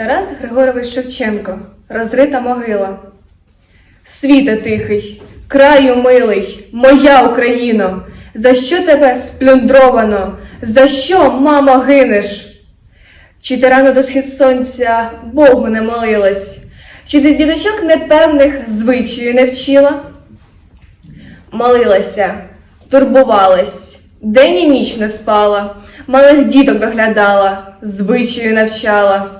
Тарас Григорович Шевченко, розрита могила. Світе тихий, краю милий, моя Україно, за що тебе сплюндровано, за що, мамо, гинеш? Чи ти рано до схід сонця Богу не молилась, чи ти діточок непевних звичаю не вчила? Молилася, турбувалась, день і ніч не спала, малих діток доглядала, звичаю навчала.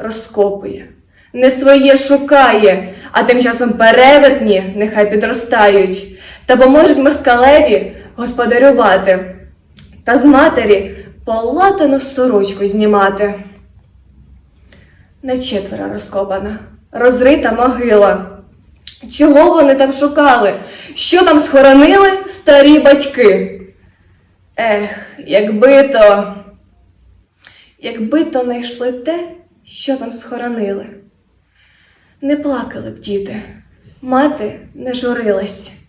розкопує, не своє шукає, а тим часом перевертні нехай підростають, та поможуть москалеві господарювати, та з матері полатану сорочку знімати. На четверо розкопана, розрита могила. Чого вони там шукали? Що там схоронили старі батьки? Ех, якби то, якби то знайшли те, що там схоронили. Не плакали б діти, мати не журилась.